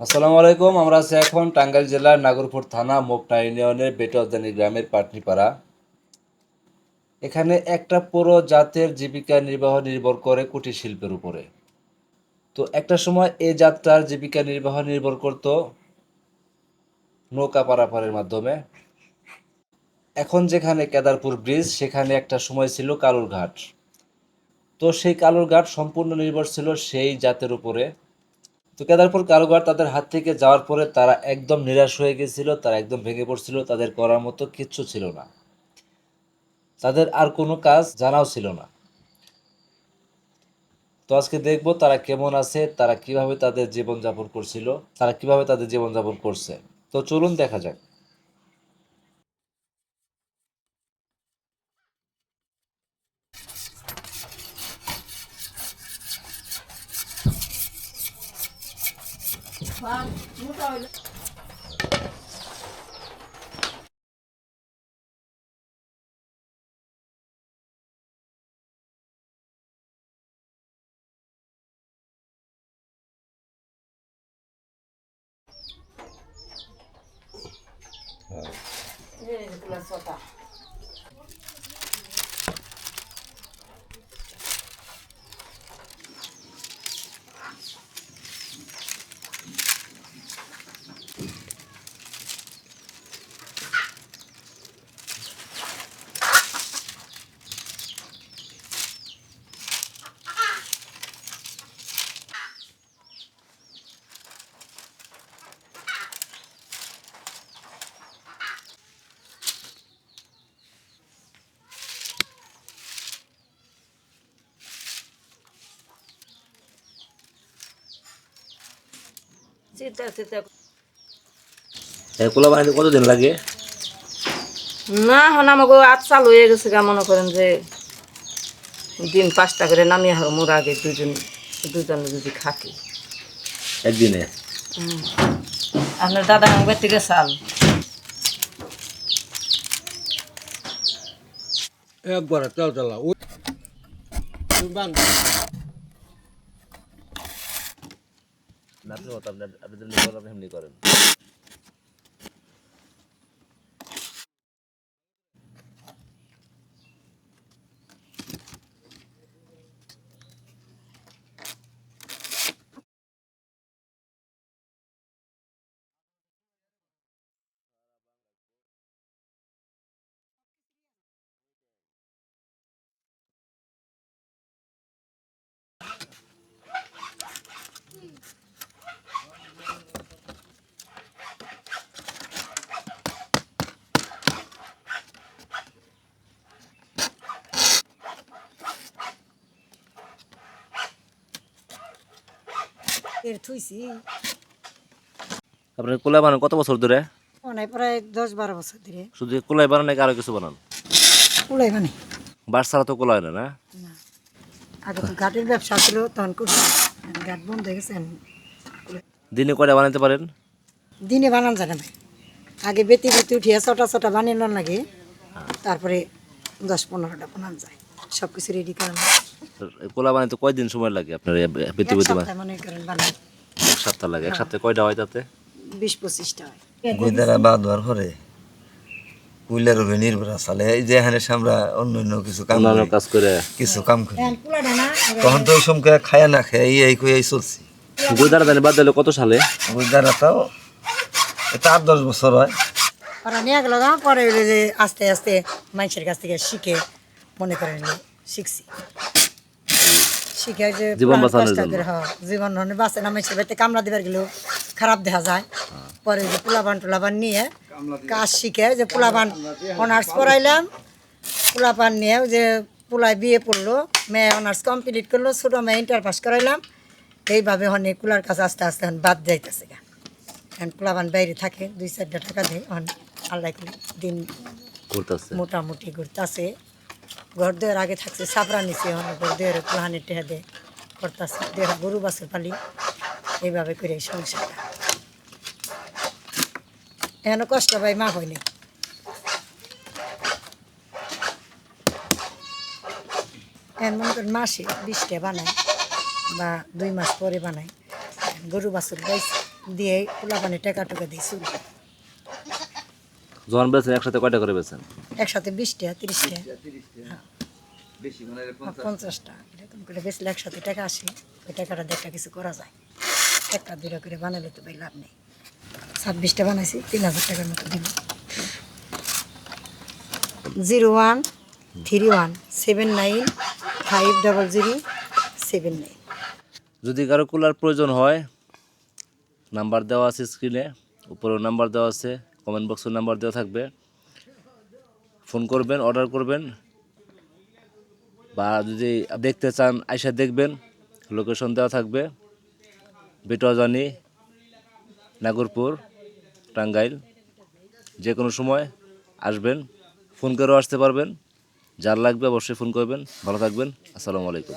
আসসালামু আলাইকুম, আমরা আছি এখন টাঙ্গাইল জেলার নাগরপুর থানা মোকটা ইউনিয়নের বেটরদানি গ্রামের পাটনিপাড়া। এখানে একটা পুরো জাতের জীবিকা নির্বাহ নির্ভর করে কুটির শিল্পের উপরে। তো একটা সময় এই জাতটার জীবিকা নির্বাহ নির্ভর করত নৌকা পারাপারের মাধ্যমে। এখন যেখানে কেদারপুর ব্রিজ, সেখানে একটা সময় ছিল কালুরঘাট। তো সেই কালুরঘাট সম্পূর্ণ নির্ভর ছিল সেই জাতের উপরে। তো কেদারপুর কারোবার তাদের হাত থেকে যাওয়ার পরে তারা একদম নিরাশ হয়ে গেছিল, তারা একদম ভেঙে পড়ছিল, তাদের করার মতো কিচ্ছু ছিল না। তাদের আর কোনো কাজ জানাও ছিল না। তো আজকে দেখব তারা কেমন আছে, তারা কীভাবে তাদের জীবনযাপন করছিল, তারা কীভাবে তাদের জীবনযাপন করছে। তো চলুন দেখা যাক। 你就是这么说到。চিন্তা বানাইতে কতদিন লাগে? না হন আমাকে আজ চালু হয়ে গেছে গা মনে করেন যে দিন পাঁচটা করে নামিয়ে হবে মোর আগে দুজন দুজনে যদি খাটি একদিনে? আপনার দাদা আমার থেকে চাল একবার চাল চালা ওই বান আপনি আপনি করেন। এর থুইছি। আপনি কোলা বানান কত বছর ধরে? অনেক প্রায় দশ বারো বছর ধরে। শুধু কোলাই বানান নাকি আরও কিছু বানান? উলাই মানে বাস ছাড়া তো কোলা হয় না না? না। আগে তো ঘাটের ব্যবসা ছিল তখন করছি। ঘাট বন্ধ হয়ে গেছে দিনে কয়টা বানাইতে পারেন? দিনে বানান জায়গা নাই। আগে বেতি বেতি উঠিয়ে ছটা ছটা বানিয়ে নেওয়ার লাগে তারপরে দশ পনেরোটা বানান যায়। সব কিছু রেডি করেন। কোলা বানাইতে কয়দিন সময় লাগে আপনার এক বেতে মনে করেন বানান এক সপ্তাহ লাগে। এক সপ্তাহে কয়টা হয় তাতে? বিশ পঁচিশটা হয়। গুইদারা বাদ হওয়ার পরে কুইলার উপরে নির্ভর চালে। এই যে এখানে আমরা অন্য অন্য কিছু কাম অন্যান্য কাজ করে। কিছু কাম করি। না তখন তো ওই সময় খায়া না খায় এই এই কই এই চলছি। গোদারা দানি বাদ দিলে কত সালে? গুইদারা তাও এটা আট দশ বছর হয়। ওরা নিয়ে গেল গা পরে আস্তে আস্তে মানুষের কাছ থেকে শিখে মনে করেন শিখছি। শিখে যে জীবন বাঁচানোর জন্য। হ্যাঁ, জীবন মানে বাঁচে না মানুষের বাড়িতে কামড়া দেবার গেলেও খারাপ দেখা যায়। পরে যে পোলাবান টোলাবান নিয়ে কাজ শিখে যে পোলাবান অনার্স পড়াইলাম পোলাপান নিয়ে যে পোলায় বিয়ে পড়ল মেয়ে অনার্স কমপ্লিট করল ছোটো মেয়ে ইন্টার পাস করাইলাম। এইভাবে অনেক কুলার কাছে আস্তে আস্তে এখন বাদ যাইতেছে গা। এখন পোলাবান বাইরে থাকে দুই চারটা টাকা দেয় এখন আল্লাহ দিন মোটামুটি ঘুরতেছে। ঘর দেওয়ার আগে থাকছে সাবরা নিচে ঘর দেওয়ার প্লাহানি টেহা দে করতেছে। দেড় গরু বাছুর পালি, এইভাবে করে সংসারটা। এখনও কষ্ট পাই, মা হয়নি এখন মনে করেন মাসে বিশটা বানাই বা দুই মাস পরে বানাই গরু বাছুর গাইছে, দিয়ে পোলাপানি টাকা টুকা দিই চুল যখন বেছেন একসাথে কয়টা করে বেছেন? একসাথে বিশটা তিরিশটা। পঞ্চাশটা। এরকম করে বেচলে একসাথে টাকা আসে ওই টাকাটা একটা কিছু করা যায়। একটা দুটা করে বানালে তো ভাই লাভ নেই। ছাব্বিশটা বানাইছি তিন হাজার টাকার মতো দিল zero one three one seven nine five double zero seven nine. যদি কারও কুলার প্রয়োজন হয় নাম্বার দেওয়া আছে স্ক্রিনে উপরেও নাম্বার দেওয়া আছে। কমেন্ট বক্সের নাম্বার দেওয়া থাকবে। ফোন করবেন, অর্ডার করবেন। বা যদি দেখতে চান, আইসা দেখবেন। লোকেশন দেওয়া থাকবে। বেটজানি নাগরপুর, টাঙ্গাইল। যে কোনো সময় আসবেন, ফোন করেও আসতে পারবেন। যার লাগবে অবশ্যই ফোন করবেন। ভালো থাকবেন। আসসালামু আলাইকুম।